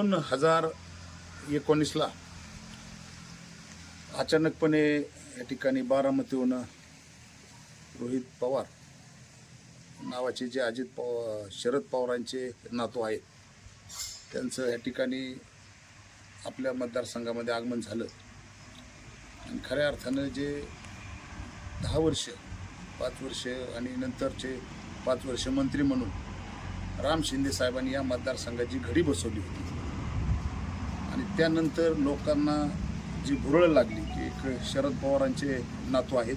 दोन हजार एकोणीसला अचानकपणे या ठिकाणी बारामतीहून रोहित पवार नावाचे जे अजित पव शरद पवारांचे नातू आहेत त्यांचं या ठिकाणी आपल्या मतदारसंघामध्ये आगमन झालं. आणि खऱ्या अर्थानं जे दहा वर्ष पाच वर्ष आणि नंतरचे पाच वर्ष मंत्री म्हणून राम शिंदे साहेबांनी या मतदारसंघाची घडी बसवली होती. त्यानंतर लोकांना जी भुरळ लागली की एक शरद पवारांचे नातू आहेत.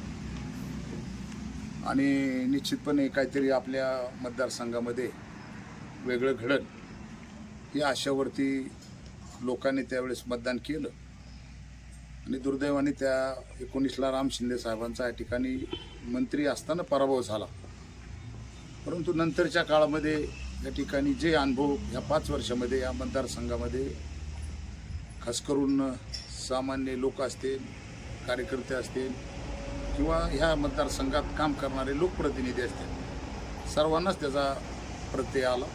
आणि निश्चितपणे काहीतरी आपल्या मतदारसंघामध्ये वेगळं घडल. या आशावरती लोकांनी त्यावेळेस मतदान केलं. आणि दुर्दैवाने त्या एकोणीसला राम शिंदे साहेबांचा या ठिकाणी मंत्री असताना पराभव झाला. परंतु नंतरच्या काळामध्ये या ठिकाणी जे अनुभव ह्या पाच वर्षामध्ये या मतदारसंघामध्ये खास करून सामान्य लोक असतील कार्यकर्ते असतील किंवा ह्या मतदारसंघात काम करणारे लोकप्रतिनिधी असतील सर्वांनाच त्याचा प्रत्यय आला.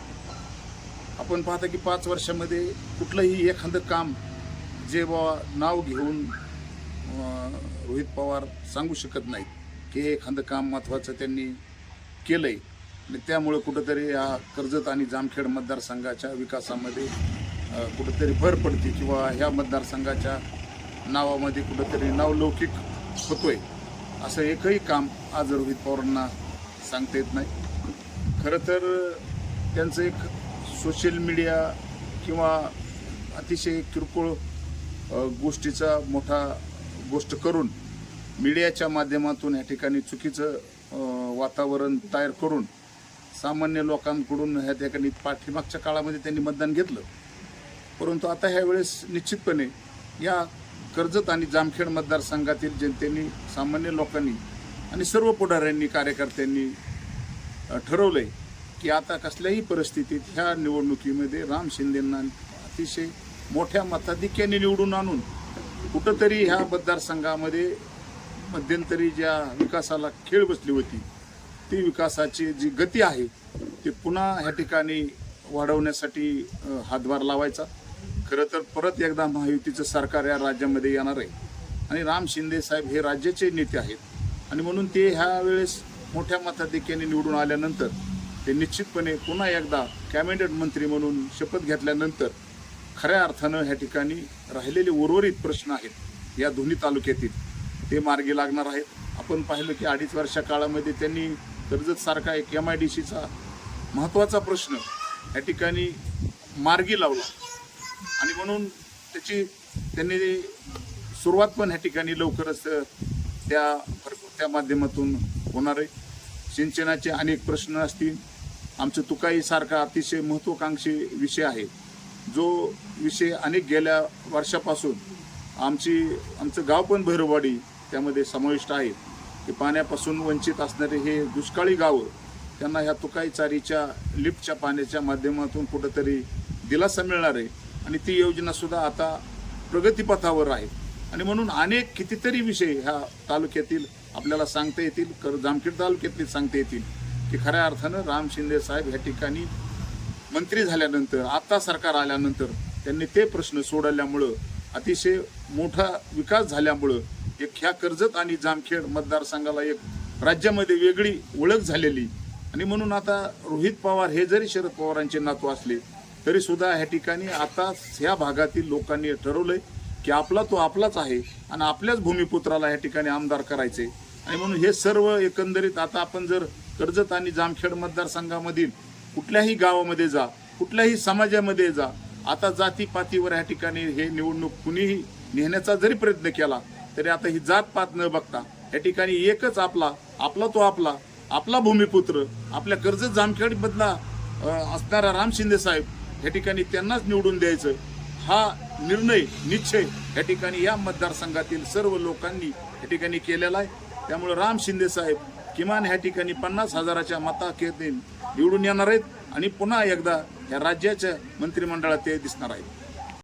आपण पाहता की पाच वर्षामध्ये कुठलंही एखादं काम जे बाबा नाव घेऊन रोहित पवार सांगू शकत नाहीत की हे एखादं काम महत्त्वाचं त्यांनी केलं आहे आणि त्यामुळं कुठंतरी या कर्जत आणि जामखेड मतदारसंघाच्या विकासामध्ये कुठंतरी भर पडते किंवा ह्या मतदारसंघाच्या नावामध्ये कुठंतरी नावलौकिक होतोय. असं एकही काम आज रोहित पवारांना सांगता येत नाही. खरं तर त्यांचं एक सोशल मीडिया किंवा अतिशय किरकोळ गोष्टीचा मोठा गोष्ट करून मीडियाच्या माध्यमातून या ठिकाणी चुकीचं वातावरण तयार करून सामान्य लोकांकडून ह्या ठिकाणी पाठीमागच्या काळामध्ये त्यांनी मतदान घेतलं. परंतु आता ह्या वेळेस निश्चितपणे या कर्जत आणि जामखेड मतदारसंघातील जनतेने सामान्य लोकांनी आणि सर्व पुढाऱ्यांनी कार्यकर्त्यांनी ठरवलं आहे की आता कसल्याही परिस्थितीत ह्या निवडणुकीमध्ये राम शिंदेंना अतिशय मोठ्या मताधिक्याने निवडून आणून कुठंतरी ह्या मतदारसंघामध्ये मध्यंतरी ज्या विकासाला खेळ बसली होती ती विकासाची जी गती आहे ती पुन्हा ह्या ठिकाणी वाढवण्यासाठी हातभार लावायचा. खरं तर परत एकदा महायुतीचं सरकार या राज्यामध्ये येणार आहे. आणि राम शिंदे साहेब हे राज्याचे नेते आहेत. आणि म्हणून ते ह्या वेळेस मोठ्या मताधिक्याने निवडून आल्यानंतर ते निश्चितपणे पुन्हा एकदा कॅबिनेट मंत्री म्हणून शपथ घेतल्यानंतर खऱ्या अर्थानं ह्या ठिकाणी राहिलेले उर्वरित प्रश्न आहेत या दोन्ही तालुक्यातील. ते मार्गी लागणार आहेत. आपण पाहिलं की अडीच वर्षा काळामध्ये त्यांनी कर्जतसारखा एक एम आय डी सीचा महत्त्वाचा प्रश्न या ठिकाणी मार्गी लावला. आणि म्हणून त्याची त्यांनी सुरुवात पण ह्या ठिकाणी लवकरच त्या त्या माध्यमातून होणार आहे. सिंचनाचे अनेक प्रश्न असतील. आमचं तुकाईसारखा अतिशय महत्त्वाकांक्षी विषय आहे. जो विषय अनेक गेल्या वर्षापासून आमची आमचं गाव पण भैरवाडी त्यामध्ये समाविष्ट आहे. की पाण्यापासून वंचित असणारे हे दुष्काळी गावं त्यांना ह्या तुकाई चारीच्या लिफ्टच्या पाण्याच्या माध्यमातून कुठंतरी दिलासा मिळणार आहे. आणि ती योजनासुद्धा आता प्रगतीपथावर आहे. आणि म्हणून अनेक कितीतरी विषय ह्या तालुक्यातील आपल्याला सांगता येतील कर जामखेड तालुक्यातील सांगता येतील की खऱ्या अर्थानं राम शिंदे साहेब ह्या ठिकाणी मंत्री झाल्यानंतर आत्ता सरकार आल्यानंतर त्यांनी ते प्रश्न सोडवल्यामुळं अतिशय मोठा विकास झाल्यामुळं एक ह्या कर्जत आणि जामखेड मतदारसंघाला एक राज्यामध्ये वेगळी ओळख झालेली. आणि म्हणून आता रोहित पवार हे जरी शरद पवारांचे नातू असले तरी सुद्धा ह्या ठिकाणी आता ह्या भागातील लोकांनी ठरवलंय की आपला तो आपलाच आहे आणि आपल्याच भूमिपुत्राला ह्या ठिकाणी आमदार करायचे. आणि म्हणून हे सर्व एकंदरीत आता आपण जर कर्जत आणि जामखेड मतदारसंघामधील कुठल्याही गावामध्ये जा कुठल्याही समाजामध्ये जा आता जातीपातीवर ह्या ठिकाणी हे निवडणूक कुणीही नेण्याचा जरी प्रयत्न केला तरी आता ही जात पात न बघता या ठिकाणी एकच आपला आपला तो आपला आपला भूमिपुत्र आपल्या कर्जत जामखेडमधला असणारा राम शिंदे साहेब या ठिकाणी त्यांनाच निवडून द्यायचं. हा निर्णय निश्चय या ठिकाणी या मतदारसंघातील सर्व लोकांनी या ठिकाणी केलेला आहे. त्यामुळे राम शिंदे साहेब किमान ह्या ठिकाणी पन्नास हजाराच्या मताखेरीने निवडून येणार आहेत आणि पुन्हा एकदा या राज्याच्या मंत्रिमंडळात ते दिसणार आहेत.